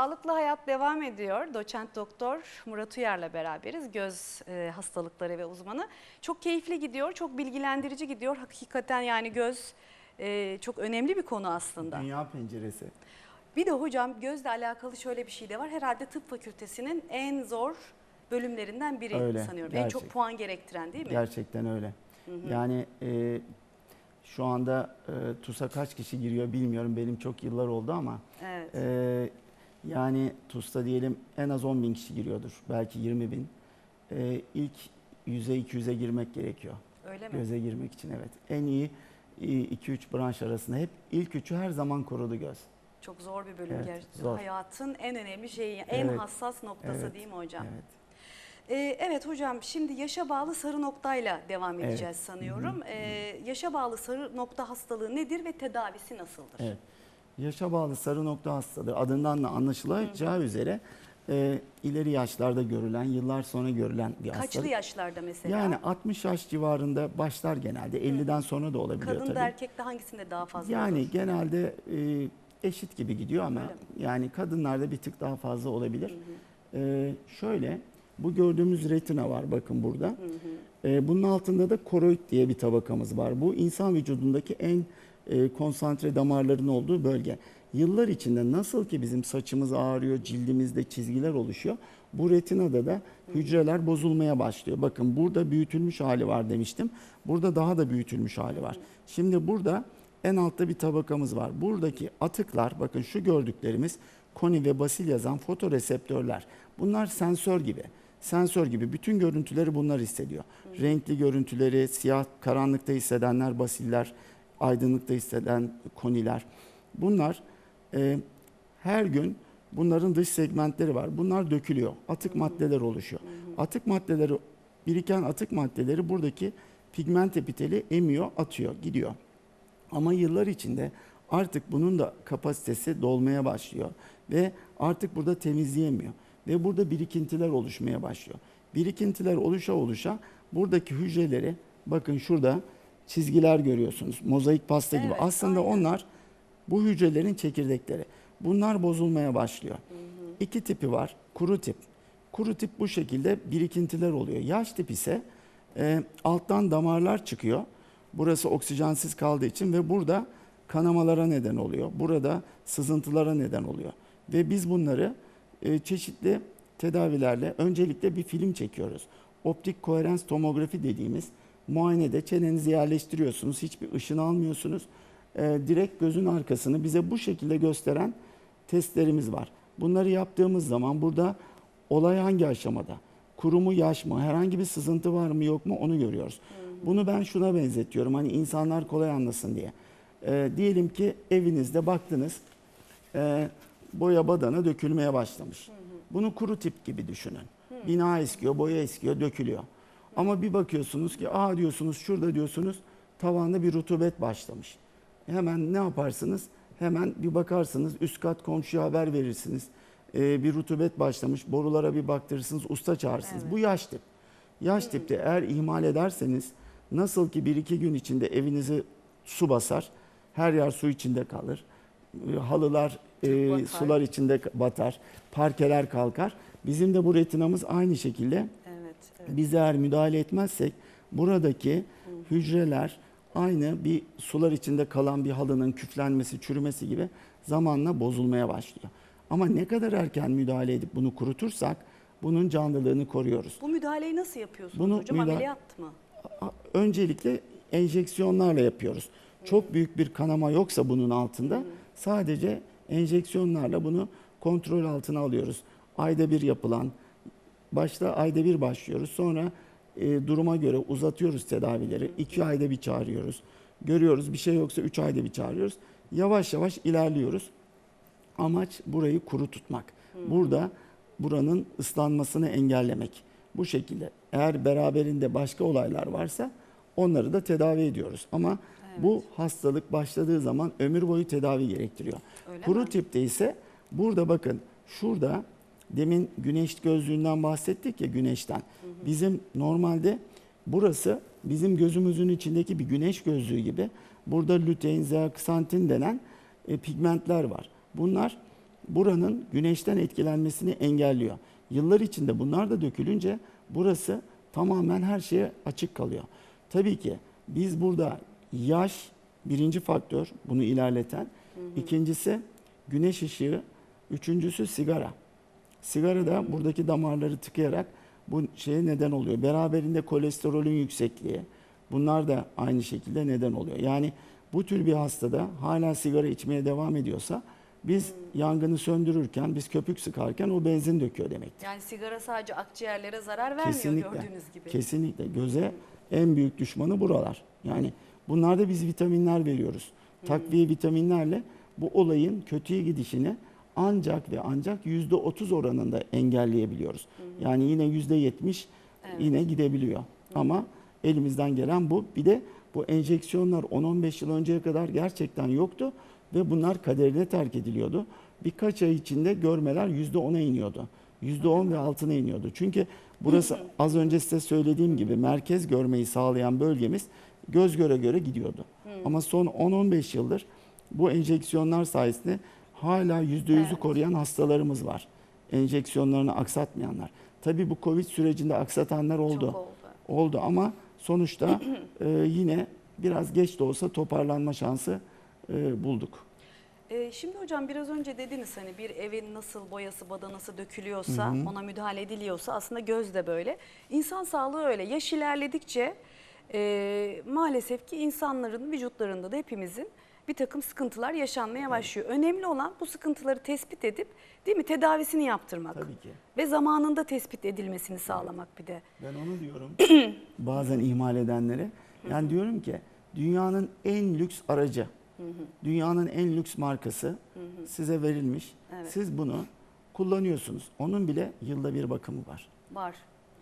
Sağlıklı Hayat devam ediyor. Doçent doktor Murat Uyar'la beraberiz. Göz e, hastalıkları ve uzmanı. Çok keyifli gidiyor, çok bilgilendirici gidiyor. Hakikaten yani göz e, çok önemli bir konu aslında. Dünya penceresi. Bir de hocam gözle alakalı şöyle bir şey de var. Herhalde tıp fakültesinin en zor bölümlerinden biri Öyle, sanıyorum. En çok gerçek. puan gerektiren değil mi? Gerçekten öyle. Yani e, şu anda e, TUS'a kaç kişi giriyor bilmiyorum. Benim çok yıllar oldu ama Evet. e, yani TUS'ta diyelim en az 10 bin kişi giriyordur. Belki 20 bin. E, ilk 100'e 200'e girmek gerekiyor. Öyle mi? Göze girmek için evet. En iyi 2-3 branş arasında hep ilk üçü her zaman korudu göz. Çok zor bir bölüm Evet, gerçekten. zor. Hayatın en önemli şeyi, en Evet, hassas noktası evet, değil mi hocam? Evet. Ee, evet hocam şimdi yaşa bağlı sarı noktayla devam Evet. edeceğiz sanıyorum. Ee, yaşa bağlı sarı nokta hastalığı nedir ve tedavisi nasıldır? Evet. Yaşa bağlı sarı nokta hastalığı adından da anlaşılacağı üzere e, ileri yaşlarda görülen, yıllar sonra görülen bir Kaçlı hastalık. yaşlarda mesela? Yani 60 yaş civarında başlar genelde. 50'den sonra da olabiliyor Kadın tabii. da erkekte hangisinde daha fazla yani olur? genelde e, eşit gibi gidiyor ama Öyle yani kadınlarda bir tık daha fazla olabilir. E, şöyle bu gördüğümüz retina var bakın burada. E, bunun altında da koroid diye bir tabakamız var. Bu insan vücudundaki en konsantre damarların olduğu bölge. Yıllar içinde nasıl ki bizim saçımız ağrıyor, cildimizde çizgiler oluşuyor. Bu retinada da hücreler bozulmaya başlıyor. Bakın burada büyütülmüş hali var demiştim. Burada daha da büyütülmüş hali var. Şimdi burada en altta bir tabakamız var. Buradaki atıklar bakın şu gördüklerimiz koni ve basil yazan fotoreseptörler. Bunlar sensör gibi. Sensör gibi bütün görüntüleri bunlar hissediyor. Renkli görüntüleri, siyah karanlıkta hissedenler basiller, aydınlıkta hisseden koniler. Bunlar e, her gün bunların dış segmentleri var. Bunlar dökülüyor. Atık maddeler oluşuyor. Atık maddeleri biriken atık maddeleri buradaki pigment epiteli emiyor, atıyor, gidiyor. Ama yıllar içinde artık bunun da kapasitesi dolmaya başlıyor ve artık burada temizleyemiyor ve burada birikintiler oluşmaya başlıyor. Birikintiler oluşa oluşa buradaki hücreleri bakın şurada çizgiler görüyorsunuz. Mozaik pasta gibi. Evet, Aslında aynen. onlar bu hücrelerin çekirdekleri. Bunlar bozulmaya başlıyor. İki tipi var. Kuru tip. Kuru tip bu şekilde birikintiler oluyor. Yaş tip ise e, alttan damarlar çıkıyor. Burası oksijensiz kaldığı için ve burada kanamalara neden oluyor. Burada sızıntılara neden oluyor. Ve biz bunları e, çeşitli tedavilerle öncelikle bir film çekiyoruz. Optik koherens tomografi dediğimiz muayenede çenenizi yerleştiriyorsunuz. Hiçbir ışın almıyorsunuz. E, direkt gözün arkasını bize bu şekilde gösteren testlerimiz var. Bunları yaptığımız zaman burada olay hangi aşamada? Kuru mu, yaş mı? Herhangi bir sızıntı var mı, yok mu? Onu görüyoruz. Bunu ben şuna benzetiyorum. Hani insanlar kolay anlasın diye. E, diyelim ki evinizde baktınız e, boya badana dökülmeye başlamış. Bunu kuru tip gibi düşünün. Bina eskiyor, boya eskiyor, dökülüyor. Ama bir bakıyorsunuz ki aa diyorsunuz şurada diyorsunuz tavanda bir rutubet başlamış. Hemen ne yaparsınız? Hemen bir bakarsınız üst kat komşuya haber verirsiniz. Ee, bir rutubet başlamış borulara bir baktırırsınız usta çağırırsınız. Evet. Bu yaş tip. Yaş tipte eğer ihmal ederseniz nasıl ki bir iki gün içinde evinizi su basar, her yer su içinde kalır. E, Halılar e, sular içinde batar, parkeler kalkar. Bizim de bu retinamız aynı şekilde Evet, biz eğer müdahale etmezsek buradaki hücreler aynı bir sular içinde kalan bir halının küflenmesi, çürümesi gibi zamanla bozulmaya başlıyor. Ama ne kadar erken müdahale edip bunu kurutursak bunun canlılığını koruyoruz. Bu müdahaleyi nasıl yapıyorsunuz Bunu hocam? Ameliyat mı? Öncelikle enjeksiyonlarla yapıyoruz. Çok büyük bir kanama yoksa bunun altında sadece enjeksiyonlarla bunu kontrol altına alıyoruz. Ayda bir yapılan, başta ayda bir başlıyoruz. Sonra e, duruma göre uzatıyoruz tedavileri. İki ayda bir çağırıyoruz. Görüyoruz bir şey yoksa üç ayda bir çağırıyoruz. Yavaş yavaş ilerliyoruz. Amaç burayı kuru tutmak. Burada buranın ıslanmasını engellemek. Bu şekilde. Eğer beraberinde başka olaylar varsa onları da tedavi ediyoruz. Ama bu hastalık başladığı zaman ömür boyu tedavi gerektiriyor. Öyle Kuru mi? tipte ise burada bakın şurada demin güneş gözlüğünden bahsettik ya güneşten. Bizim normalde burası bizim gözümüzün içindeki bir güneş gözlüğü gibi. Burada lutein, zeaksantin denen e, pigmentler var. Bunlar buranın güneşten etkilenmesini engelliyor. Yıllar içinde bunlar da dökülünce burası tamamen her şeye açık kalıyor. Tabii ki biz burada yaş birinci faktör bunu ilerleten. İkincisi güneş ışığı. Üçüncüsü sigara. Sigara da buradaki damarları tıkayarak bu şeye neden oluyor. Beraberinde kolesterolün yüksekliği. Bunlar da aynı şekilde neden oluyor. Yani bu tür bir hastada hala sigara içmeye devam ediyorsa biz yangını söndürürken, biz köpük sıkarken o benzin döküyor demektir. Yani sigara sadece akciğerlere zarar vermiyor Kesinlikle. gördüğünüz gibi. Kesinlikle. Göze en büyük düşmanı buralar. Yani bunlarda biz vitaminler veriyoruz. Takviye vitaminlerle bu olayın kötüye gidişini ancak ve ancak yüzde otuz oranında engelleyebiliyoruz. Yani yine yüzde yetmiş yine gidebiliyor. Ama elimizden gelen bu. Bir de bu enjeksiyonlar 10-15 yıl önceye kadar gerçekten yoktu ve bunlar kaderine terk ediliyordu. Birkaç ay içinde görmeler yüzde ona iniyordu. Yüzde on ve altına iniyordu. Çünkü burası az önce size söylediğim gibi merkez görmeyi sağlayan bölgemiz göz göre göre gidiyordu. Ama son 10-15 yıldır bu enjeksiyonlar sayesinde hala yüzde yüzü Evet. koruyan hastalarımız var. Enjeksiyonlarını aksatmayanlar. Tabii bu Covid sürecinde aksatanlar oldu. Çok oldu. Oldu ama sonuçta e, yine biraz geç de olsa toparlanma şansı e, bulduk. Ee, şimdi hocam biraz önce dediniz hani bir evin nasıl boyası badanası dökülüyorsa ona müdahale ediliyorsa aslında göz de böyle. İnsan sağlığı öyle. Yaş ilerledikçe e, maalesef ki insanların vücutlarında da hepimizin bir takım sıkıntılar yaşanmaya başlıyor. Önemli olan bu sıkıntıları tespit edip değil mi tedavisini yaptırmak. Tabii ki. Ve zamanında tespit edilmesini sağlamak bir de. Ben onu diyorum bazen ihmal edenlere. Yani diyorum ki dünyanın en lüks aracı, dünyanın en lüks markası size verilmiş. Evet. Siz bunu kullanıyorsunuz. Onun bile yılda bir bakımı var. Var.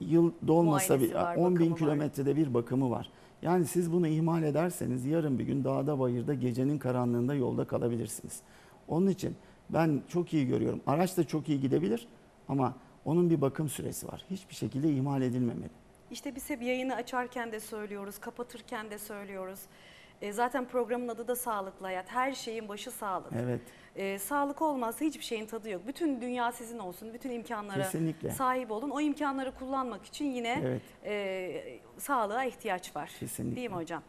Yıl dolmasa bir var, 10 bin var. kilometrede bir bakımı var. Yani siz bunu ihmal ederseniz yarın bir gün dağda bayırda gecenin karanlığında yolda kalabilirsiniz. Onun için ben çok iyi görüyorum. Araç da çok iyi gidebilir ama onun bir bakım süresi var. Hiçbir şekilde ihmal edilmemeli. İşte biz hep yayını açarken de söylüyoruz, kapatırken de söylüyoruz. E, zaten programın adı da Sağlıklı Hayat. Her şeyin başı sağlık. Evet. E, sağlık olmazsa hiçbir şeyin tadı yok. Bütün dünya sizin olsun, bütün imkanlara Kesinlikle. sahip olun. O imkanları kullanmak için yine Evet. e, sağlığa ihtiyaç var. Kesinlikle. Değil mi hocam?